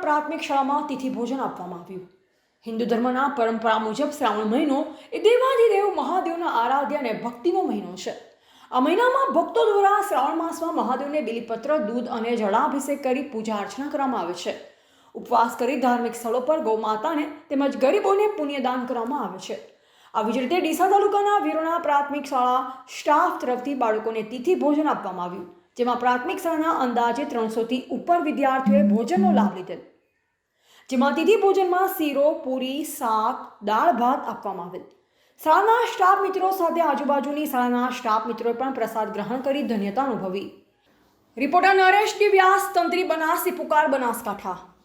પ્રાથમિક શાળામાં તિથિ ભોજન આપવામાં આવ્યું. હિન્દુ ધર્મના પરંપરા મુજબ શ્રાવણ મહિનો એ દેવાધિદેવ મહાદેવના આરાધ્ય અને ભક્તિનો મહિનો છે. આ મહિનામાં ભક્તો દ્વારા શ્રાવણ માસમાં મહાદેવને બિલીપત્ર, દૂધ અને જળાભિષેક કરી પૂજા અર્ચના કરવામાં આવે છે. ઉપવાસ કરી ધાર્મિક સ્થળો પર ગૌમાતાને તેમજ ગરીબોને પુણ્યદાન કરવામાં આવે છે. આવી જ રીતે ડીસા તાલુકાના વીરોના પ્રાથમિક શાળા સ્ટાફ તરફથી બાળકોને તિથિ ભોજન આપવામાં આવ્યું. જેમાં પ્રાથમિક શાળાના અંદાજે ત્રણસોથી ઉપર વિદ્યાર્થીઓએ ભોજનનો લાભ લીધેલ. જેમાં તિથિ ભોજનમાં શીરો, પૂરી, શાક, દાળ, ભાત આપવામાં આવેલ. શાળાના સ્ટાફ મિત્રો સાથે આજુબાજુની શાળાના સ્ટાફ મિત્રોએ પણ પ્રસાદ ગ્રહણ કરી ધન્યતા અનુભવી. રિપોર્ટર નરેશ વ્યાસ તંત્રી બનાસી, પુકાર બનાસકાંઠા.